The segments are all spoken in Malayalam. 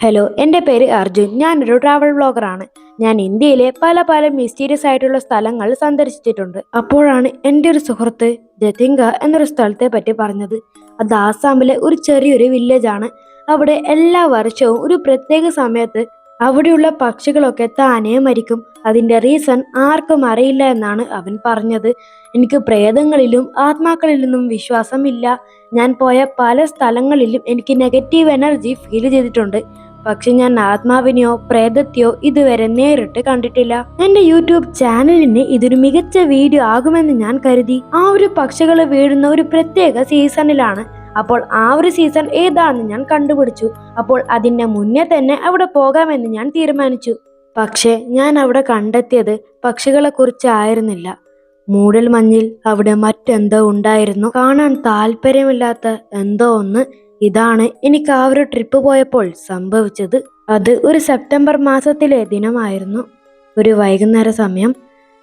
ഹലോ എന്റെ പേര് അർജുൻ. ഞാനൊരു ട്രാവൽ ബ്ലോഗറാണ് ഞാൻ ഇന്ത്യയിലെ പല പല മിസ്റ്റീരിയസ് ആയിട്ടുള്ള സ്ഥലങ്ങൾ സന്ദർശിച്ചിട്ടുണ്ട്. അപ്പോഴാണ് എന്റെ ഒരു സുഹൃത്ത് ജതിങ്ക എന്നൊരു സ്ഥലത്തെ പറ്റി പറഞ്ഞത്. അത് ആസാമിലെ ഒരു ചെറിയൊരു വില്ലേജാണ് അവിടെ എല്ലാ വർഷവും ഒരു പ്രത്യേക സമയത്ത് അവിടെയുള്ള പക്ഷികളൊക്കെ താനേ മരിക്കും. അതിന്റെ റീസൺ ആർക്കും അറിയില്ല എന്നാണ് അവൻ പറഞ്ഞത്. എനിക്ക് പ്രേതങ്ങളിലും ആത്മാക്കളിലൊന്നും വിശ്വാസമില്ല. ഞാൻ പോയ പല സ്ഥലങ്ങളിലും എനിക്ക് നെഗറ്റീവ് എനർജി ഫീൽ ചെയ്തിട്ടുണ്ട്. പക്ഷെ ഞാൻ ആത്മാവിനെയോ പ്രേതത്തെയോ ഇതുവരെ നേരിട്ട് കണ്ടിട്ടില്ല. എന്റെ യൂട്യൂബ് ചാനലിന് ഇതൊരു മികച്ച വീഡിയോ ആകുമെന്ന് ഞാൻ കരുതി. ആ ഒരു പക്ഷികൾ വീഴുന്ന ഒരു പ്രത്യേക സീസണിലാണ്. അപ്പോൾ ആ ഒരു സീസൺ ഏതാണെന്ന് ഞാൻ കണ്ടുപിടിച്ചു. അപ്പോൾ അതിന്റെ മുന്നേ തന്നെ അവിടെ പോകാമെന്ന് ഞാൻ തീരുമാനിച്ചു. പക്ഷേ ഞാൻ അവിടെ കണ്ടെത്തിയത് പക്ഷികളെ കുറിച്ചായിരുന്നില്ല. മൂടൽ മഞ്ഞിൽ അവിടെ മറ്റെന്തോ ഉണ്ടായിരുന്നു. കാണാൻ താല്പര്യമില്ലാത്ത എന്തോ ഒന്ന് ഇതാണ് എനിക്ക് ആ ഒരു ട്രിപ്പ് പോയപ്പോൾ സംഭവിച്ചത്. അത് ഒരു സെപ്റ്റംബർ മാസത്തിലെ ദിനമായിരുന്നു. ഒരു വൈകുന്നേര സമയം.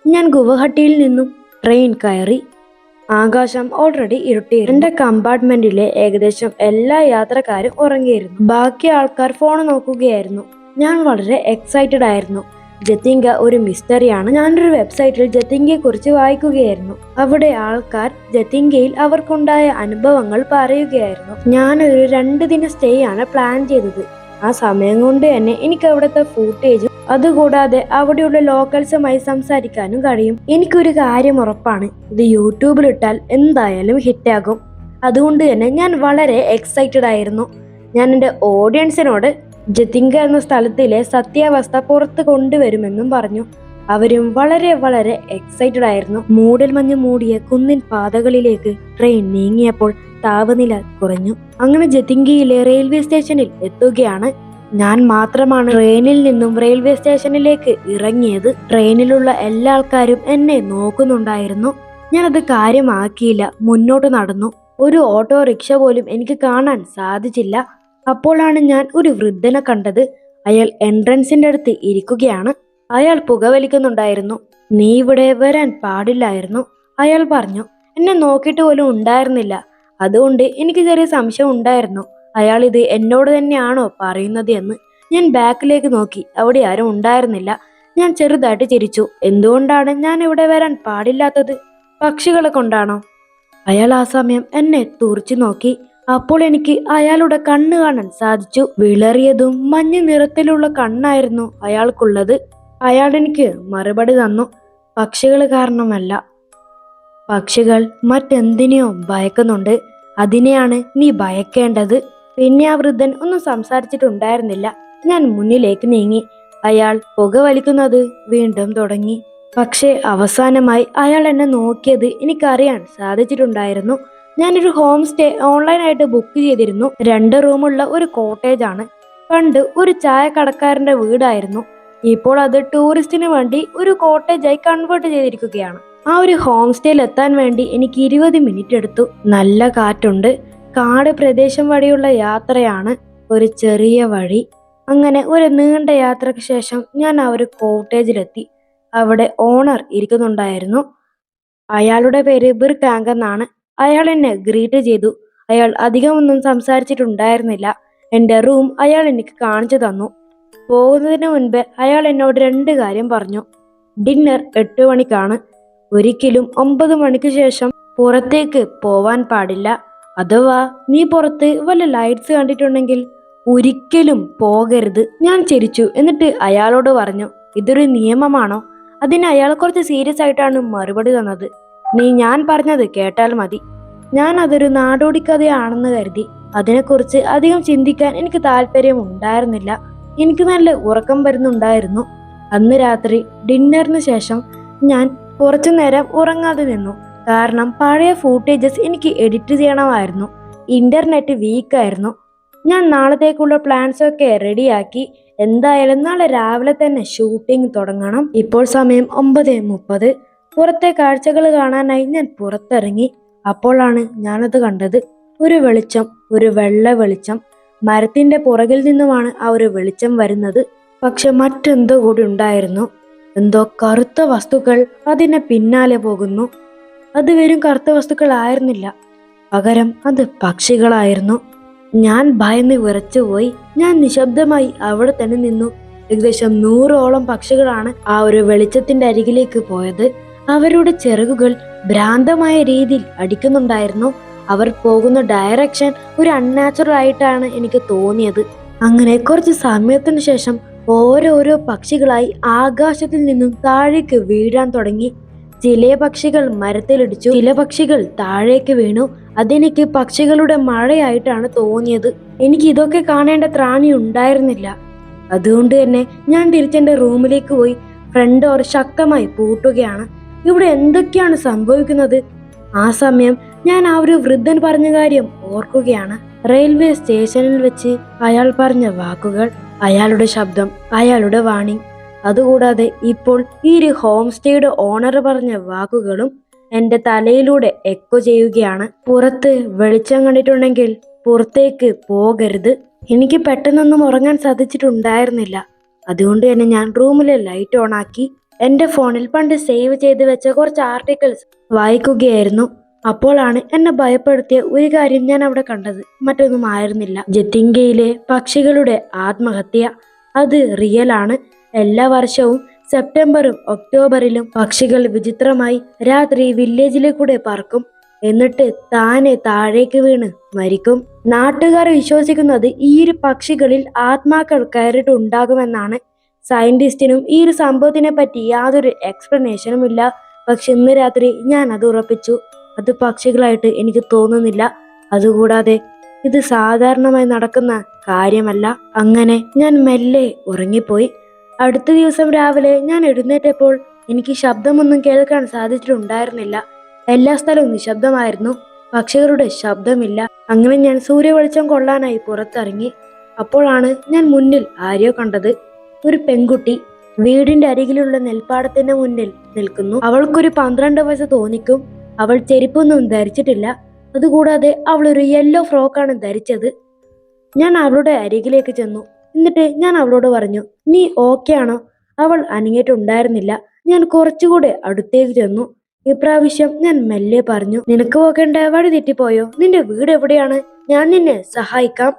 ഞാൻ ഗുവഹട്ടിയിൽ നിന്നും ട്രെയിൻ കയറി. ആകാശം ഓൾറെഡി ഇരുട്ടിയിരുന്നു. എന്റെ കമ്പാർട്ട്മെന്റിലെ ഏകദേശം എല്ലാ യാത്രക്കാരും ഉറങ്ങിയിരുന്നു. ബാക്കി ആൾക്കാർ ഫോൺ നോക്കുകയായിരുന്നു. ഞാൻ വളരെ എക്സൈറ്റഡ് ആയിരുന്നു. ജത്തിങ്ക ഒരു മിസ്റ്ററിയാണ് ഞാനൊരു വെബ്സൈറ്റിൽ ജത്തിങ്കയെ കുറിച്ച് വായിക്കുകയായിരുന്നു. അവിടെ ആൾക്കാർ ജത്തിങ്കയിൽ അവർക്കുണ്ടായ അനുഭവങ്ങൾ പറയുകയായിരുന്നു. ഞാനൊരു രണ്ട് ദിന സ്റ്റേ ആണ് പ്ലാൻ ചെയ്തത്. ആ സമയം കൊണ്ട് തന്നെ എനിക്ക് അവിടുത്തെ ഫൂട്ടേജും അതുകൂടാതെ അവിടെയുള്ള ലോക്കൽസുമായി സംസാരിക്കാനും കഴിയും. എനിക്കൊരു കാര്യം ഉറപ്പാണ്. ഇത് യൂട്യൂബിലിട്ടാൽ എന്തായാലും ഹിറ്റാകും. അതുകൊണ്ട് തന്നെ ഞാൻ വളരെ എക്സൈറ്റഡ് ആയിരുന്നു. ഞാൻ എന്റെ ഓഡിയൻസിനോട് ജതിങ്ക എന്ന സ്ഥലത്തിലെ സത്യാവസ്ഥ പുറത്ത് കൊണ്ടുവരുമെന്നും പറഞ്ഞു. അവരും വളരെ വളരെ എക്സൈറ്റഡ് ആയിരുന്നു. മൂടൽ മഞ്ഞ് മൂടിയ കുന്നിൻ പാതകളിലേക്ക് ട്രെയിൻ നീങ്ങിയപ്പോൾ താപനില കുറഞ്ഞു. അങ്ങനെ ജതിങ്കയിലെ റെയിൽവേ സ്റ്റേഷനിൽ എത്തുകയാണ്. ഞാൻ മാത്രമാണ് ട്രെയിനിൽ നിന്നും റെയിൽവേ സ്റ്റേഷനിലേക്ക് ഇറങ്ങിയത്. ട്രെയിനിലുള്ള എല്ലാ ആൾക്കാരും എന്നെ നോക്കുന്നുണ്ടായിരുന്നു. ഞാനത് കാര്യമാക്കിയില്ല. മുന്നോട്ട് നടന്നു. ഒരു ഓട്ടോറിക്ഷ പോലും എനിക്ക് കാണാൻ സാധിച്ചില്ല. അപ്പോഴാണ് ഞാൻ ഒരു വൃദ്ധനെ കണ്ടത്. അയാൾ എൻട്രൻസിന്റെ അടുത്ത് ഇരിക്കുകയാണ്. അയാൾ പുകവലിക്കുന്നുണ്ടായിരുന്നു. നീ ഇവിടെ വരാൻ പാടില്ലായിരുന്നു അയാൾ പറഞ്ഞു. എന്നെ നോക്കിയിട്ട് പോലും ഉണ്ടായിരുന്നില്ല. അതുകൊണ്ട് എനിക്ക് ചെറിയ സംശയം ഉണ്ടായിരുന്നു. അയാൾ ഇത് എന്നോട് തന്നെയാണോ പറയുന്നത് എന്ന്. ഞാൻ ബാക്കിലേക്ക് നോക്കി. അവിടെ ആരും ഉണ്ടായിരുന്നില്ല. ഞാൻ ചെറുതായിട്ട് ചിരിച്ചു. എന്തുകൊണ്ടാണ് ഞാൻ ഇവിടെ വരാൻ പാടില്ലാത്തത്? പക്ഷികളെ കൊണ്ടാണോ? അയാൾ ആ സമയം എന്നെ തുറച്ചു നോക്കി. അപ്പോൾ എനിക്ക് അയാളുടെ കണ്ണ് കാണാൻ സാധിച്ചു. വിളറിയതും മഞ്ഞ നിറത്തിലുള്ള കണ്ണായിരുന്നു അയാൾക്കുള്ളത്. അയാൾ എനിക്ക് മറുപടി തന്നു. പക്ഷികൾ കാരണമല്ല. പക്ഷികൾ മറ്റെന്തിനെയോ ഭയക്കുന്നുണ്ട്. അതിനെയാണ് നീ ഭയക്കേണ്ടത്. പിന്നെ ആ വൃദ്ധൻ ഒന്നും സംസാരിച്ചിട്ടുണ്ടായിരുന്നില്ല. ഞാൻ മുന്നിലേക്ക് നീങ്ങി. അയാൾ പുക വലിക്കുന്നത് വീണ്ടും തുടങ്ങി. പക്ഷേ അവസാനമായി അയാൾ എന്നെ നോക്കിയത് എനിക്കറിയാൻ സാധിച്ചിട്ടുണ്ടായിരുന്നു. ഞാനൊരു ഹോം സ്റ്റേ ഓൺലൈനായിട്ട് ബുക്ക് ചെയ്തിരുന്നു. രണ്ട് റൂമുള്ള ഒരു കോട്ടേജ് ആണ്. പണ്ട് ഒരു ചായ കടക്കാരന്റെ വീടായിരുന്നു. ഇപ്പോൾ അത് ടൂറിസ്റ്റിന് വേണ്ടി ഒരു കോട്ടേജായി കൺവേർട്ട് ചെയ്തിരിക്കുകയാണ്. ആ ഒരു ഹോം സ്റ്റേയിൽ എത്താൻ വേണ്ടി എനിക്ക് ഇരുപത് മിനിറ്റ് എടുത്തു. നല്ല കാറ്റുണ്ട്. കാട് പ്രദേശം വഴിയുള്ള യാത്രയാണ് ഒരു ചെറിയ വഴി. അങ്ങനെ ഒരു നീണ്ട യാത്രയ്ക്ക് ശേഷം ഞാൻ ആ ഒരു കോട്ടേജിലെത്തി അവിടെ ഓണർ ഇരിക്കുന്നുണ്ടായിരുന്നു. അയാളുടെ പേര് ബിർകാങ്ക് എന്നാണ്. അയാൾ എന്നെ ഗ്രീറ്റ് ചെയ്തു. അയാൾ അധികമൊന്നും സംസാരിച്ചിട്ടുണ്ടായിരുന്നില്ല. എന്റെ റൂം അയാൾ എനിക്ക് കാണിച്ചു തന്നു. പോകുന്നതിന് മുൻപ് അയാൾ എന്നോട് രണ്ട് കാര്യം പറഞ്ഞു. ഡിന്നർ എട്ട് മണിക്കാണ്. ഒരിക്കലും ഒമ്പത് മണിക്ക് ശേഷം പുറത്തേക്ക് പോവാൻ പാടില്ല. അഥവാ നീ പുറത്ത് വല്ല ലൈറ്റ്സ് കണ്ടിട്ടുണ്ടെങ്കിൽ ഒരിക്കലും പോകരുത്. ഞാൻ ചിരിച്ചു. എന്നിട്ട് അയാളോട് പറഞ്ഞു ഇതൊരു നിയമമാണോ? അതിന് അയാൾ കുറച്ച് സീരിയസ് ആയിട്ടാണ് മറുപടി തന്നത്. നീ ഞാൻ പറഞ്ഞത് കേട്ടാൽ മതി. ഞാൻ അതൊരു നാടോടി കഥയാണെന്ന് കരുതി. അതിനെക്കുറിച്ച് അധികം ചിന്തിക്കാൻ എനിക്ക് താല്പര്യം ഉണ്ടായിരുന്നില്ല. എനിക്ക് നല്ല ഉറക്കം വരുന്നുണ്ടായിരുന്നു. അന്ന് രാത്രി ഡിന്നറിന് ശേഷം ഞാൻ കുറച്ചു നേരം ഉറങ്ങാതെ നിന്നു. കാരണം പഴയ ഫൂട്ടേജസ് എനിക്ക് എഡിറ്റ് ചെയ്യണമായിരുന്നു. ഇന്റർനെറ്റ് വീക്കായിരുന്നു. ഞാൻ നാളത്തേക്കുള്ള പ്ലാൻസ് ഒക്കെ റെഡിയാക്കി. എന്തായാലും നാളെ രാവിലെ തന്നെ ഷൂട്ടിംഗ് തുടങ്ങണം. ഇപ്പോൾ സമയം ഒമ്പത് മുപ്പത്. പുറത്തെ കാഴ്ചകൾ കാണാനായി ഞാൻ പുറത്തിറങ്ങി. അപ്പോഴാണ് ഞാനത് കണ്ടത്. ഒരു വെളിച്ചം ഒരു വെള്ള വെളിച്ചം. മരത്തിന്റെ പുറകിൽ നിന്നുമാണ് ആ ഒരു വെളിച്ചം വരുന്നത്. പക്ഷെ മറ്റെന്തോ കൂടി ഉണ്ടായിരുന്നു. എന്തോ കറുത്ത വസ്തുക്കൾ അതിനെ പിന്നാലെ പോകുന്നു. അത് വെറും കറുത്ത വസ്തുക്കൾ ആയിരുന്നില്ല. പകരം അത് പക്ഷികളായിരുന്നു. ഞാൻ ഭയന്ന് വിറച്ചുപോയി ഞാൻ നിശബ്ദമായി അവിടെ തന്നെ നിന്നു. ഏകദേശം നൂറോളം പക്ഷികളാണ് ആ ഒരു വെളിച്ചത്തിന്റെ അരികിലേക്ക് പോയത്. അവരുടെ ചിറകുകൾ ഭ്രാന്തമായ രീതിയിൽ അടിക്കുന്നുണ്ടായിരുന്നു. അവർ പോകുന്ന ഡയറക്ഷൻ ഒരു അൺനാച്ചുറൽ ആയിട്ടാണ് എനിക്ക് തോന്നിയത്. അങ്ങനെ കുറച്ച് സമയത്തിന് ശേഷം ഓരോരോ പക്ഷികളായി ആകാശത്തിൽ നിന്നും താഴേക്ക് വീഴാൻ തുടങ്ങി. ചില പക്ഷികൾ മരത്തിലിടിച്ചു ചില പക്ഷികൾ താഴേക്ക് വീണു. അതെനിക്ക് പക്ഷികളുടെ മഴയായിട്ടാണ് തോന്നിയത്. എനിക്ക് ഇതൊക്കെ കാണേണ്ട ത്രാണി ഉണ്ടായിരുന്നില്ല. അതുകൊണ്ട് തന്നെ ഞാൻ തിരിച്ചെന്റെ റൂമിലേക്ക് പോയി ഫ്രണ്ട് ഡോർ ശക്തമായി പൂട്ടുകയാണ്. ഇവിടെ എന്തൊക്കെയാണ് സംഭവിക്കുന്നത്? ആ സമയം ഞാൻ ആ ഒരു വൃദ്ധൻ പറഞ്ഞ കാര്യം ഓർക്കുകയാണ്. റെയിൽവേ സ്റ്റേഷനിൽ വെച്ച് അയാൾ പറഞ്ഞ വാക്കുകൾ അയാളുടെ ശബ്ദം അയാളുടെ വാണി. അതുകൂടാതെ ഇപ്പോൾ ഈ ഒരു ഹോം സ്റ്റേയുടെ ഓണർ പറഞ്ഞ വാക്കുകളും എന്റെ തലയിലൂടെ എക്കോ ചെയ്യുകയാണ്. പുറത്ത് വെളിച്ചം കണ്ടിട്ടുണ്ടെങ്കിൽ പുറത്തേക്ക് പോകരുത്. എനിക്ക് പെട്ടെന്നൊന്നും ഉറങ്ങാൻ സാധിച്ചിട്ടുണ്ടായിരുന്നില്ല. അതുകൊണ്ട് തന്നെ ഞാൻ റൂമിലെ ലൈറ്റ് ഓൺ എന്റെ ഫോണിൽ പണ്ട് സേവ് ചെയ്ത് വെച്ച കുറച്ച് ആർട്ടിക്കിൾസ് വായിക്കുകയായിരുന്നു. അപ്പോഴാണ് എന്നെ ഭയപ്പെടുത്തിയ ഒരു കാര്യം ഞാൻ അവിടെ കണ്ടത്. മറ്റൊന്നും ആയിരുന്നില്ല. ജത്തിങ്കയിലെ പക്ഷികളുടെ ആത്മഹത്യ. അത് റിയൽ ആണ്. എല്ലാ വർഷവും സെപ്റ്റംബറും ഒക്ടോബറിലും പക്ഷികൾ വിചിത്രമായി രാത്രി വില്ലേജിലെ കൂടെ പറക്കും. എന്നിട്ട് താനെ താഴേക്ക് വീണ് മരിക്കും. നാട്ടുകാർ വിശ്വസിക്കുന്നത് ഈ ഒരു പക്ഷികളിൽ ആത്മാക്കൾ കയറിയിട്ട് ഉണ്ടാകുമെന്നാണ് സയന്റിസ്റ്റിനും ഈ ഒരു സംഭവത്തിനെ പറ്റി യാതൊരു എക്സ്പ്ലനേഷനും ഇല്ല. പക്ഷെ ഇന്ന് രാത്രി ഞാൻ അത് ഉറപ്പിച്ചു. അത് പക്ഷികളായിട്ട് എനിക്ക് തോന്നുന്നില്ല. അതുകൂടാതെ ഇത് സാധാരണമായി നടക്കുന്ന കാര്യമല്ല. അങ്ങനെ ഞാൻ മെല്ലെ ഉറങ്ങിപ്പോയി. അടുത്ത ദിവസം രാവിലെ ഞാൻ എഴുന്നേറ്റപ്പോൾ എനിക്ക് ശബ്ദമൊന്നും കേൾക്കാൻ സാധിച്ചിട്ടുണ്ടായിരുന്നില്ല. എല്ലാ സ്ഥലവും നിശബ്ദമായിരുന്നു. പക്ഷികളുടെ ശബ്ദമില്ല. അങ്ങനെ ഞാൻ സൂര്യവെളിച്ചം കൊള്ളാനായി പുറത്തിറങ്ങി. അപ്പോഴാണ് ഞാൻ മുന്നിൽ ആരെയോ കണ്ടത്. ഒരു പെൺകുട്ടി വീടിന്റെ അരികിലുള്ള നെൽപ്പാടത്തിന്റെ മുന്നിൽ നിൽക്കുന്നു. അവൾക്കൊരു പന്ത്രണ്ട് വയസ്സ് തോന്നിക്കും. അവൾ ചെരുപ്പൊന്നും ധരിച്ചിട്ടില്ല. അതുകൂടാതെ അവൾ ഒരു യെല്ലോ ഫ്രോക്കാണ് ധരിച്ചത്. ഞാൻ അവളുടെ അരികിലേക്ക് ചെന്നു. എന്നിട്ട് ഞാൻ അവളോട് പറഞ്ഞു നീ ഓക്കെ ആണോ? അവൾ അനങ്ങിയിട്ടുണ്ടായിരുന്നില്ല. ഞാൻ കുറച്ചുകൂടെ അടുത്തേക്ക് ചെന്നു. ഇപ്രാവശ്യം ഞാൻ മെല്ലെ പറഞ്ഞു നിനക്ക് പോകേണ്ട വഴി തെറ്റിപ്പോയോ? നിന്റെ വീട് എവിടെയാണ്? ഞാൻ നിന്നെ സഹായിക്കാം.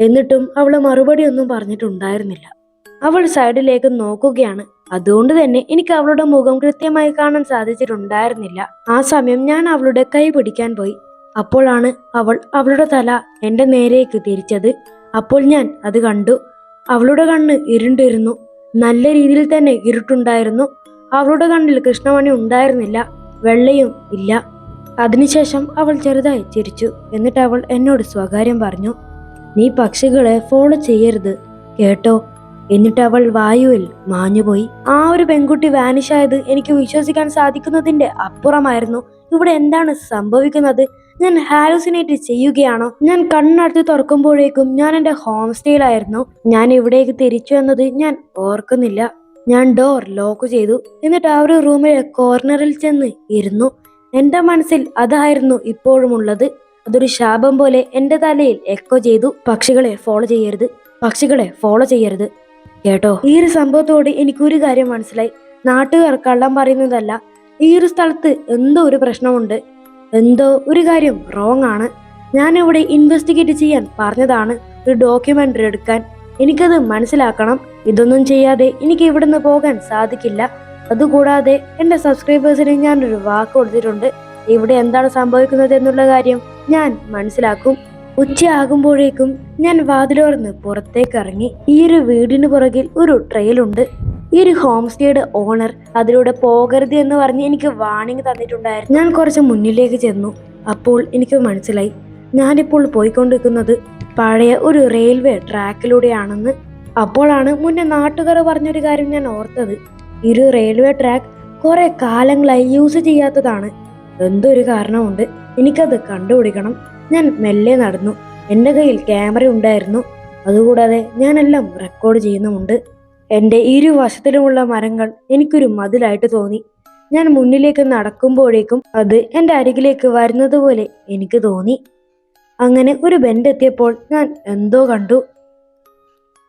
എന്നിട്ടും അവൾ മറുപടി ഒന്നും പറഞ്ഞിട്ടുണ്ടായിരുന്നില്ല. അവൾ സൈഡിലേക്ക് നോക്കുകയാണ്. അതുകൊണ്ട് തന്നെ എനിക്ക് അവളുടെ മുഖം കൃത്യമായി കാണാൻ സാധിച്ചിട്ടുണ്ടായിരുന്നില്ല. ആ സമയം ഞാൻ അവളുടെ കൈ പിടിക്കാൻ പോയി. അപ്പോഴാണ് അവൾ അവളുടെ തല എന്റെ നേരേക്ക് തിരിച്ചത്. അപ്പോൾ ഞാൻ അത് കണ്ടു. അവളുടെ കണ്ണ് ഇരുണ്ടിരുന്നു. നല്ല രീതിയിൽ തന്നെ ഇരുട്ടുണ്ടായിരുന്നു. അവളുടെ കണ്ണിൽ കൃഷ്ണമണി ഉണ്ടായിരുന്നില്ല. വെള്ളയും ഇല്ല. അതിനുശേഷം അവൾ ചെറുതായി ചിരിച്ചു. എന്നിട്ട് അവൾ എന്നോട് സ്വകാര്യം പറഞ്ഞു. നീ പക്ഷികളെ ഫോളോ ചെയ്യരുത്. കേട്ടോ എന്നിട്ട് അവൾ വായുവിൽ മാഞ്ഞുപോയി. ആ ഒരു പെൺകുട്ടി വാനിഷായത് എനിക്ക് വിശ്വസിക്കാൻ സാധിക്കുന്നതിന്റെ അപ്പുറമായിരുന്നു. ഇവിടെ എന്താണ് സംഭവിക്കുന്നത്? ഞാൻ ഹാലുസിനേറ്റ് ചെയ്യുകയാണോ? ഞാൻ കണ്ണടുത്ത് തുറക്കുമ്പോഴേക്കും ഞാൻ എന്റെ ഹോം സ്റ്റേയിലായിരുന്നു. ഞാൻ ഇവിടേക്ക് തിരിച്ചു വന്നത് ഞാൻ ഓർക്കുന്നില്ല. ഞാൻ ഡോർ ലോക്ക് ചെയ്തു. എന്നിട്ട് ആ ഒരു റൂമിലെ കോർണറിൽ ചെന്ന് ഇരുന്നു. എന്റെ മനസ്സിൽ അതായിരുന്നു ഇപ്പോഴും ഉള്ളത് അതൊരു ശാപം പോലെ എന്റെ തലയിൽ എക്കോ ചെയ്തു. പക്ഷികളെ ഫോളോ ചെയ്യരുത്. പക്ഷികളെ ഫോളോ ചെയ്യരുത്. കേട്ടോ? ഈ ഒരു സംഭവത്തോട് എനിക്കൊരു കാര്യം മനസ്സിലായി. നാട്ടുകാർ കള്ളം പറയുന്നതല്ല. ഈ ഒരു സ്ഥലത്ത് എന്തോ ഒരു പ്രശ്നമുണ്ട്. എന്തോ ഒരു കാര്യം റോങ് ആണ്. ഞാൻ ഇവിടെ ഇൻവെസ്റ്റിഗേറ്റ് ചെയ്യാൻ പറഞ്ഞതാണ്. ഒരു ഡോക്യുമെന്ററി എടുക്കാൻ. എനിക്കത് മനസ്സിലാക്കണം. ഇതൊന്നും ചെയ്യാതെ എനിക്ക് ഇവിടുന്ന് പോകാൻ സാധിക്കില്ല. അതുകൂടാതെ എന്റെ സബ്സ്ക്രൈബേഴ്സിന് ഞാനൊരു വാക്ക് കൊടുത്തിട്ടുണ്ട്. ഇവിടെ എന്താണ് സംഭവിക്കുന്നത് എന്നുള്ള കാര്യം ഞാൻ മനസ്സിലാക്കും. ഉച്ചയാകുമ്പോഴേക്കും ഞാൻ വാതിലോർന്ന് പുറത്തേക്ക് ഇറങ്ങി ഈ ഒരു വീടിന് പുറകിൽ ഒരു ട്രെയിലുണ്ട്. ഈ ഒരു ഹോം സ്റ്റേയുടെ ഓണർ അതിലൂടെ പോകരുത് എന്ന് പറഞ്ഞ് എനിക്ക് വാണിംഗ് തന്നിട്ടുണ്ടായിരുന്നു. ഞാൻ കുറച്ച് മുന്നിലേക്ക് ചെന്നു. അപ്പോൾ എനിക്ക് മനസ്സിലായി. ഞാനിപ്പോൾ പോയിക്കൊണ്ടിരിക്കുന്നത് പഴയ ഒരു റെയിൽവേ ട്രാക്കിലൂടെയാണെന്ന്. അപ്പോഴാണ് മുന്നേ നാട്ടുകാർ പറഞ്ഞൊരു കാര്യം ഞാൻ ഓർത്തത്. ഒരു റെയിൽവേ ട്രാക്ക് കുറെ കാലങ്ങളായി യൂസ് ചെയ്യാത്തതാണ്. എന്തൊരു കാരണമുണ്ട്. എനിക്കത് കണ്ടുപിടിക്കണം. ഞാൻ മെല്ലെ നടന്നു. എന്റെ കയ്യിൽ ക്യാമറ ഉണ്ടായിരുന്നു. അതുകൂടാതെ ഞാനെല്ലാം റെക്കോർഡ് ചെയ്യുന്നുമുണ്ട്. എന്റെ ഇരുവശത്തിലുമുള്ള മരങ്ങൾ എനിക്കൊരു മതിലായിട്ട് തോന്നി. ഞാൻ മുന്നിലേക്ക് നടക്കുമ്പോഴേക്കും അത് എന്റെ അരികിലേക്ക് വരുന്നത് പോലെ എനിക്ക് തോന്നി. അങ്ങനെ ഒരു ബെൻഡെത്തിയപ്പോൾ ഞാൻ എന്തോ കണ്ടു.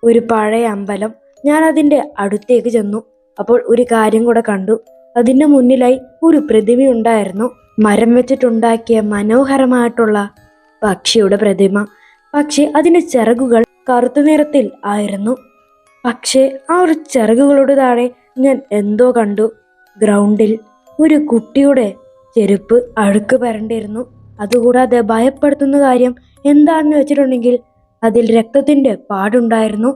ഒരു പഴയ അമ്പലം. ഞാൻ അതിന്റെ അടുത്തേക്ക് ചെന്നു. അപ്പോൾ ഒരു കാര്യം കൂടെ കണ്ടു. അതിന്റെ മുന്നിലായി ഒരു പ്രതിമയുണ്ടായിരുന്നു. മരം വെച്ചിട്ടുണ്ടാക്കിയ മനോഹരമായിട്ടുള്ള പക്ഷിയുടെ പ്രതിമ. പക്ഷെ അതിന്റെ ചിറകുകൾ കറുത്ത നിറത്തിൽ ആയിരുന്നു. പക്ഷേ ആ ഒരു ചിറകുകളോട് താഴെ ഞാൻ എന്തോ കണ്ടു. ഗ്രൗണ്ടിൽ ഒരു കുട്ടിയുടെ ചെരുപ്പ് അഴുക്ക് പരണ്ടിരുന്നു അതുകൂടാതെ ഭയപ്പെടുത്തുന്ന കാര്യം എന്താണെന്ന് വെച്ചിട്ടുണ്ടെങ്കിൽ അതിൽ രക്തത്തിന്റെ പാടുണ്ടായിരുന്നു.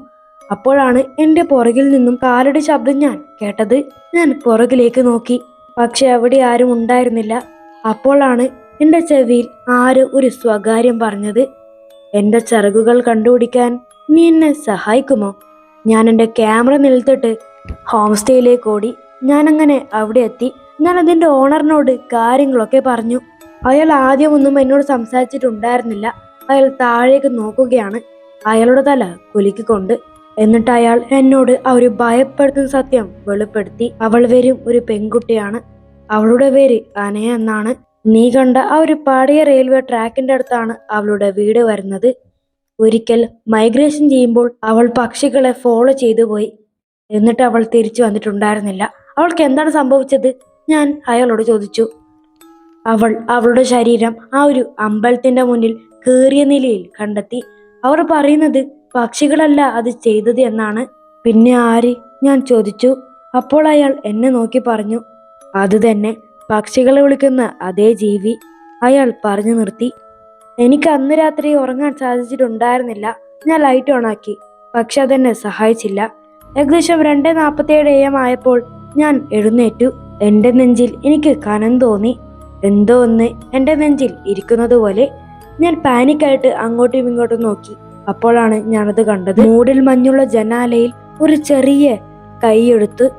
അപ്പോഴാണ് എന്റെ പുറകിൽ നിന്നും കാലടി ശബ്ദം ഞാൻ കേട്ടത്. ഞാൻ പുറകിലേക്ക് നോക്കി. പക്ഷെ അവിടെ ആരും ഉണ്ടായിരുന്നില്ല. അപ്പോഴാണ് എന്റെ ചെവിയിൽ ആരോ ഒരു സ്വകാര്യം പറഞ്ഞത്. എന്റെ ചിറകുകൾ കണ്ടുപിടിക്കാൻ നീ എന്നെ സഹായിക്കുമോ? ഞാൻ എന്റെ ക്യാമറ നിലത്തിട്ട് ഹോം സ്റ്റേയിലേക്ക് ഓടി ഞാനങ്ങനെ അവിടെ എത്തി. ഞാൻ അതിന്റെ ഓണറിനോട് കാര്യങ്ങളൊക്കെ പറഞ്ഞു. അയാൾ ആദ്യമൊന്നും എന്നോട് സംസാരിച്ചിട്ടുണ്ടായിരുന്നില്ല. അയാൾ താഴേക്ക് നോക്കുകയാണ്. അയാളുടെ തല കുലുക്കിക്കൊണ്ട്. എന്നിട്ട് അയാൾ എന്നോട് ആ ഒരു ഭയപ്പെടുത്തുന്ന സത്യം വെളിപ്പെടുത്തി. അവൾ വരും ഒരു പെൺകുട്ടിയാണ്. അവളുടെ പേര് അനയ എന്നാണ്. നീ കണ്ട ആ ഒരു പാടിയ റെയിൽവേ ട്രാക്കിന്റെ അടുത്താണ് അവളുടെ വീട് വരുന്നത്. ഒരിക്കൽ മൈഗ്രേഷൻ ചെയ്യുമ്പോൾ അവൾ പക്ഷികളെ ഫോളോ ചെയ്തു പോയി. എന്നിട്ട് അവൾ തിരിച്ചു വന്നിട്ടുണ്ടായിരുന്നില്ല. അവൾക്ക് എന്താണ് സംഭവിച്ചത്? ഞാൻ അയാളോട് ചോദിച്ചു. അവൾ അവളുടെ ശരീരം ആ ഒരു അമ്പലത്തിന്റെ മുന്നിൽ കേറിയ നിലയിൽ കണ്ടെത്തി. അവർ പറയുന്നത് പക്ഷികളല്ല അത് ചെയ്തത് എന്നാണ്. പിന്നെ ആര്? ഞാൻ ചോദിച്ചു. അപ്പോൾ അയാൾ എന്നെ നോക്കി പറഞ്ഞു. അത് തന്നെ പക്ഷികളെ വിളിക്കുന്ന അതേ ജീവി അയാൾ പറഞ്ഞു നിർത്തി. എനിക്ക് അന്ന് രാത്രി ഉറങ്ങാൻ സാധിച്ചിട്ടുണ്ടായിരുന്നില്ല. ഞാൻ ലൈറ്റ് ഓണാക്കി പക്ഷെ അതെന്നെ സഹായിച്ചില്ല. ഏകദേശം രണ്ട് നാൽപ്പത്തിയേഴ് എം ആയപ്പോൾ ഞാൻ എഴുന്നേറ്റു. എന്റെ നെഞ്ചിൽ എനിക്ക് കനം തോന്നി. എന്തോ ഒന്ന് എന്റെ നെഞ്ചിൽ ഇരിക്കുന്നത് പോലെ. ഞാൻ പാനിക്കായിട്ട് അങ്ങോട്ടും ഇങ്ങോട്ടും നോക്കി. അപ്പോഴാണ് ഞാനത് കണ്ടത്. മൂടിൽ മഞ്ഞുള്ള ജനാലയിൽ ഒരു ചെറിയ കൈയെടുത്ത്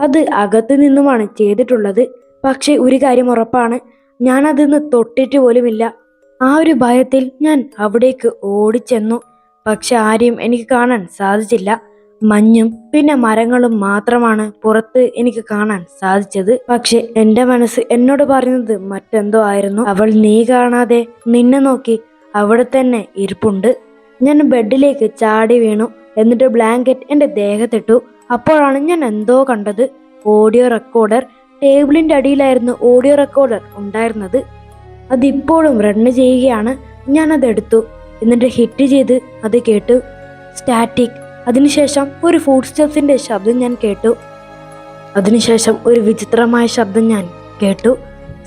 അത് അകത്തു നിന്നുമാണ് ചെയ്തിട്ടുള്ളത്. പക്ഷെ ഒരു കാര്യം ഉറപ്പാണ്. ഞാനതിന്ന് തൊട്ടിട്ട് പോലുമില്ല. ആ ഒരു ഭയത്തിൽ ഞാൻ അവിടേക്ക് ഓടിച്ചെന്നു. പക്ഷെ ആരെയും എനിക്ക് കാണാൻ സാധിച്ചില്ല. മഞ്ഞും പിന്നെ മരങ്ങളും മാത്രമാണ് പുറത്ത് എനിക്ക് കാണാൻ സാധിച്ചത്. പക്ഷെ എന്റെ മനസ്സ് എന്നോട് പറയുന്നത് മറ്റെന്തോ ആയിരുന്നു. അവൾ നീ കാണാതെ നിന്നെ നോക്കി അവിടെ തന്നെ ഇരിപ്പുണ്ട്. ഞാൻ ബെഡിലേക്ക് ചാടി വീണു. എന്നിട്ട് ബ്ലാങ്കറ്റ് എന്റെ ദേഹത്തിട്ടു. അപ്പോഴാണ് ഞാൻ എന്തോ കണ്ടത്. ഓഡിയോ റെക്കോർഡർ ടേബിളിന്റെ അടിയിലായിരുന്നു ഓഡിയോ റെക്കോർഡർ ഉണ്ടായിരുന്നത്. അതിപ്പോഴും റണ്ണ് ചെയ്യുകയാണ്. ഞാൻ അതെടുത്തു എന്നിട്ട് ഹിറ്റ് ചെയ്ത് അത് കേട്ടു. സ്റ്റാറ്റിക് അതിനുശേഷം ഒരു ഫുഡ് സ്റ്റെപ്സിന്റെ ശബ്ദം ഞാൻ കേട്ടു. അതിനുശേഷം ഒരു വിചിത്രമായ ശബ്ദം ഞാൻ കേട്ടു.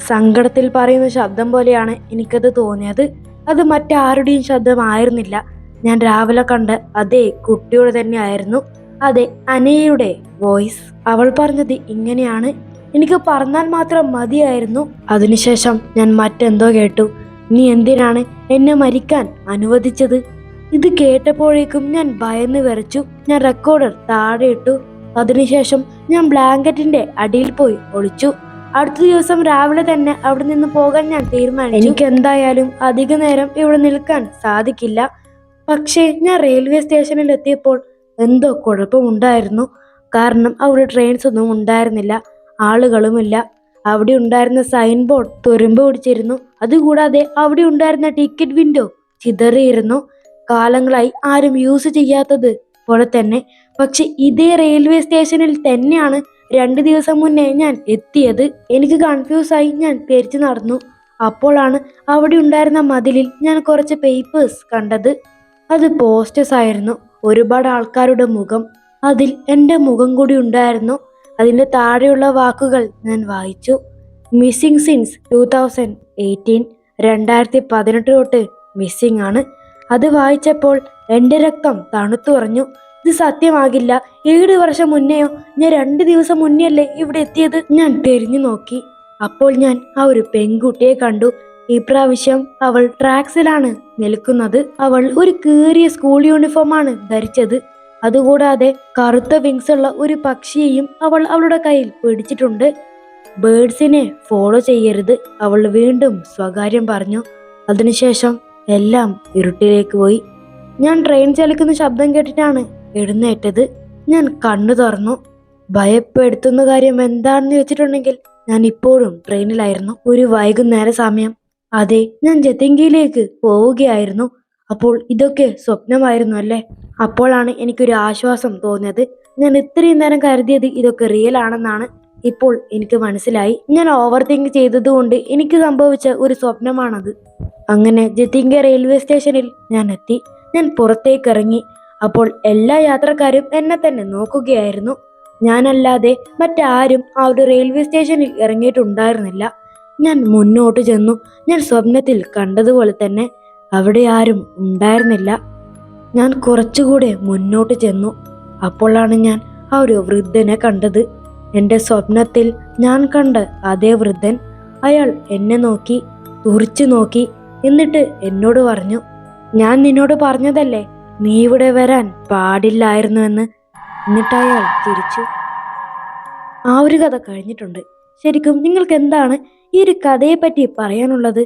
സങ്കടത്തിൽ പറയുന്ന ശബ്ദം പോലെയാണ് എനിക്കത് തോന്നിയത്. അത് മറ്റാരുടെയും ശബ്ദമായിരുന്നില്ല. ഞാൻ രാവിലെ കണ്ട അതേ കുട്ടിയുടെ തന്നെയായിരുന്നു. അതെ അനയുടെ വോയിസ് അവൾ പറഞ്ഞത് ഇങ്ങനെയാണ്. എനിക്ക് പറഞ്ഞാൽ മാത്രം മതിയായിരുന്നു. അതിനുശേഷം ഞാൻ മറ്റെന്തോ കേട്ടു. നീ എന്തിനാണ് എന്നെ മരിക്കാൻ അനുവദിച്ചത്? ഇത് കേട്ടപ്പോഴേക്കും ഞാൻ ഭയന്ന് വിറച്ചു. ഞാൻ റെക്കോർഡർ താഴെ ഇട്ടു. അതിനുശേഷം ഞാൻ ബ്ലാങ്കറ്റിന്റെ അടിയിൽ പോയി ഒളിച്ചു. അടുത്ത ദിവസം രാവിലെ തന്നെ അവിടെ നിന്ന് പോകാൻ ഞാൻ തീരുമാനിച്ചു. എനിക്ക് എന്തായാലും അധിക നേരം ഇവിടെ നിൽക്കാൻ സാധിക്കില്ല. പക്ഷേ ഞാൻ റെയിൽവേ സ്റ്റേഷനിൽ എത്തിയപ്പോൾ എന്തോ കുഴപ്പമുണ്ടായിരുന്നു. കാരണം അവിടെ ട്രെയിൻസ് ഒന്നും ഉണ്ടായിരുന്നില്ല. ആളുകളുമില്ല. അവിടെ ഉണ്ടായിരുന്ന സൈൻ ബോർഡ് തുരുമ്പ് പിടിച്ചിരുന്നു. അതുകൂടാതെ അവിടെ ഉണ്ടായിരുന്ന ടിക്കറ്റ് വിൻഡോ ചിതറിയിരുന്നു. കാലങ്ങളായി ആരും യൂസ് ചെയ്യാത്തത് പോലെ തന്നെ. പക്ഷെ ഇതേ റെയിൽവേ സ്റ്റേഷനിൽ തന്നെയാണ് രണ്ട് ദിവസം മുന്നേ ഞാൻ എത്തിയത്. എനിക്ക് കൺഫ്യൂസായി ഞാൻ തിരിച്ചു നടന്നു. അപ്പോഴാണ് അവിടെ ഉണ്ടായിരുന്ന മതിലിൽ ഞാൻ കുറച്ച് പേപ്പേഴ്സ് കണ്ടത്. അത് പോസ്റ്റേഴ്സ് ആയിരുന്നു. ഒരുപാട് ആൾക്കാരുടെ മുഖം. അതിൽ എന്റെ മുഖം കൂടി ഉണ്ടായിരുന്നു. അതിന്റെ താഴെയുള്ള വാക്കുകൾ ഞാൻ വായിച്ചു. Missing since two thousand eighteen രണ്ടായിരത്തി പതിനെട്ട് തൊട്ട് മിസ്സിംഗ് ആണ്. അത് വായിച്ചപ്പോൾ എന്റെ രക്തം തണുത്തുറഞ്ഞു ഇത് സത്യമാകില്ല. ഏഴ് വർഷം മുന്നെയോ ഞാൻ രണ്ട് ദിവസം മുന്നേ അല്ലേ ഇവിടെ എത്തിയത്? ഞാൻ തിരിഞ്ഞു നോക്കി. അപ്പോൾ ഞാൻ ആ ഒരു പെൺകുട്ടിയെ കണ്ടു. ഇപ്രാവശ്യം അവൾ ട്രാക്സിലാണ് നിൽക്കുന്നത്. അവൾ ഒരു കീറിയ സ്കൂൾ യൂണിഫോമാണ് ധരിച്ചത്. അതുകൂടാതെ കറുത്ത വിങ്സ് ഉള്ള ഒരു പക്ഷിയെയും അവൾ അവളുടെ കയ്യിൽ പിടിച്ചിട്ടുണ്ട്. ബേഡ്സിനെ ഫോളോ ചെയ്യരുത് അവൾ വീണ്ടും സ്വകാര്യം പറഞ്ഞു. അതിനുശേഷം എല്ലാം ഇരുട്ടിലേക്ക് പോയി. ഞാൻ ട്രെയിൻ ചലിക്കുന്ന ശബ്ദം കേട്ടിട്ടാണ് എഴുന്നേറ്റത്. ഞാൻ കണ്ണു തുറന്നു. ഭയപ്പെടുത്തുന്ന കാര്യം എന്താണെന്ന് വെച്ചിട്ടുണ്ടെങ്കിൽ ഞാൻ ഇപ്പോഴും ട്രെയിനിലായിരുന്നു ഒരു വൈകുന്നേര സമയം. അതെ ഞാൻ ജത്തിങ്കിയിലേക്ക് പോവുകയായിരുന്നു. അപ്പോൾ ഇതൊക്കെ സ്വപ്നമായിരുന്നു അല്ലേ? അപ്പോഴാണ് എനിക്കൊരു ആശ്വാസം തോന്നിയത്. ഞാൻ ഇത്രയും നേരം കരുതിയത് ഇതൊക്കെ റിയൽ ആണെന്നാണ്. ഇപ്പോൾ എനിക്ക് മനസ്സിലായി. ഞാൻ ഓവർ തിങ്ക് ചെയ്തതുകൊണ്ട് എനിക്ക് സംഭവിച്ച ഒരു സ്വപ്നമാണത്. അങ്ങനെ ജതിങ്ക റെയിൽവേ സ്റ്റേഷനിൽ ഞാൻ എത്തി. ഞാൻ പുറത്തേക്ക് ഇറങ്ങി അപ്പോൾ എല്ലാ യാത്രക്കാരും എന്നെ തന്നെ നോക്കുകയായിരുന്നു. ഞാനല്ലാതെ മറ്റാരും ആ ഒരു റെയിൽവേ സ്റ്റേഷനിൽ ഇറങ്ങിയിട്ടുണ്ടായിരുന്നില്ല. ഞാൻ മുന്നോട്ട് ചെന്നു. ഞാൻ സ്വപ്നത്തിൽ കണ്ടതുപോലെ തന്നെ. അവിടെ ആരും ഉണ്ടായിരുന്നില്ല. ഞാൻ കുറച്ചുകൂടെ മുന്നോട്ട് ചെന്നു. അപ്പോഴാണ് ഞാൻ ആ ഒരു വൃദ്ധനെ കണ്ടത്. എന്റെ സ്വപ്നത്തിൽ ഞാൻ കണ്ട അതേ വൃദ്ധൻ അയാൾ എന്നെ നോക്കി തുറിച്ചു നോക്കി എന്നിട്ട് എന്നോട് പറഞ്ഞു ഞാൻ നിന്നോട് പറഞ്ഞതല്ലേ നീ ഇവിടെ വരാൻ പാടില്ലായിരുന്നുവെന്ന് എന്നിട്ട് അയാൾ തിരിച്ചു ആ ഒരു കഥ കഴിഞ്ഞിട്ടുണ്ട്. ശരിക്കും നിങ്ങൾക്ക് എന്താണ് ഈ ഒരു കഥയെപ്പറ്റി പറ്റി പറയാനുള്ളത്?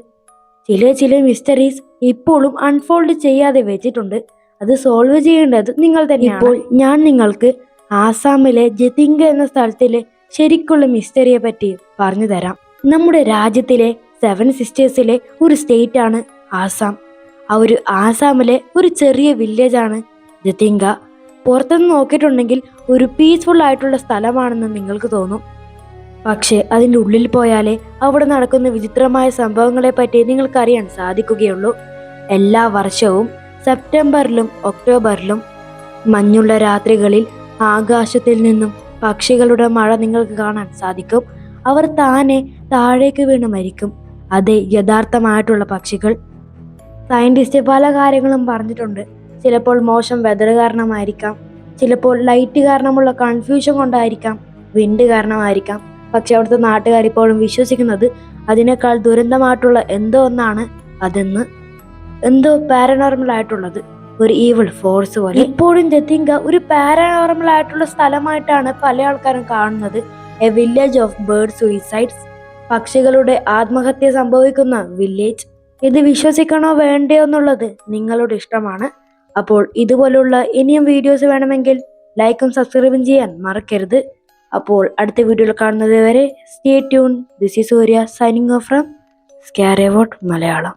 ചില ചില മിസ്റ്ററീസ് ഇപ്പോഴും അൺഫോൾഡ് ചെയ്യാതെ വെച്ചിട്ടുണ്ട്. അത് സോൾവ് ചെയ്യേണ്ടത് നിങ്ങൾ തന്നെ ഇപ്പോൾ ഞാൻ നിങ്ങൾക്ക് ആസാമിലെ ജതിങ്ക എന്ന സ്ഥലത്തിലെ ശരിക്കുള്ള മിസ്റ്ററിയെ പറ്റി പറഞ്ഞു തരാം. നമ്മുടെ രാജ്യത്തിലെ സെവൻ സിസ്റ്റേഴ്സിലെ ഒരു സ്റ്റേറ്റ് ആണ് ആസാം. ആ ഒരു ആസാമിലെ ഒരു ചെറിയ വില്ലേജ് ആണ് ജതിങ്ക പുറത്തുനിന്ന് നോക്കിയിട്ടുണ്ടെങ്കിൽ ഒരു പീസ്ഫുൾ ആയിട്ടുള്ള സ്ഥലമാണെന്ന് നിങ്ങൾക്ക് തോന്നും. പക്ഷേ അതിന്റെ ഉള്ളിൽ പോയാലേ അവിടെ നടക്കുന്ന വിചിത്രമായ സംഭവങ്ങളെപ്പറ്റി നിങ്ങൾക്കറിയാൻ സാധിക്കുകയുള്ളൂ. എല്ലാ വർഷവും സെപ്റ്റംബറിലും ഒക്ടോബറിലും മഞ്ഞുള്ള രാത്രികളിൽ ആകാശത്തിൽ നിന്നും പക്ഷികളുടെ മഴ നിങ്ങൾക്ക് കാണാൻ സാധിക്കും. അവർ താനെ താഴേക്ക് വീണ് മരിക്കും. അതെ യഥാർത്ഥമായിട്ടുള്ള പക്ഷികൾ. സയന്റിസ്റ്റ് പല കാര്യങ്ങളും പറഞ്ഞിട്ടുണ്ട്. ചിലപ്പോൾ മോശം വെതർ കാരണമായിരിക്കാം. ചിലപ്പോൾ ലൈറ്റ് കാരണമുള്ള കൺഫ്യൂഷൻ കൊണ്ടായിരിക്കാം. വിൻഡ് കാരണമായിരിക്കാം. പക്ഷെ അവിടുത്തെ നാട്ടുകാർ ഇപ്പോഴും വിശ്വസിക്കുന്നത് അതിനേക്കാൾ ദുരന്തമായിട്ടുള്ള എന്തോ ഒന്നാണ് അതെന്ന്. എന്തോ പാരനോർമൽ ആയിട്ടുള്ളത്. ഒരു ഈവിൾ ഫോഴ്സ് പോലെ. ഇപ്പോഴും ജത്തിങ്ക ഒരു പാരനോർമൽ ആയിട്ടുള്ള സ്ഥലമായിട്ടാണ് പല ആൾക്കാരും കാണുന്നത്. A village of bird suicides പക്ഷികളുടെ ആത്മഹത്യ സംഭവിക്കുന്ന വില്ലേജ് ഇത് വിശ്വസിക്കണോ വേണ്ടയോ എന്നുള്ളത് നിങ്ങളുടെ ഇഷ്ടമാണ്. അപ്പോൾ ഇതുപോലുള്ള ഇനിയും വീഡിയോസ് വേണമെങ്കിൽ ലൈക്കും സബ്സ്ക്രൈബും ചെയ്യാൻ മറക്കരുത്. അപ്പോൾ അടുത്ത വീഡിയോയിൽ കാണുന്നത് വരെ stay tune this is Surya signing off from സ്കാരവോട്ട് Malayalam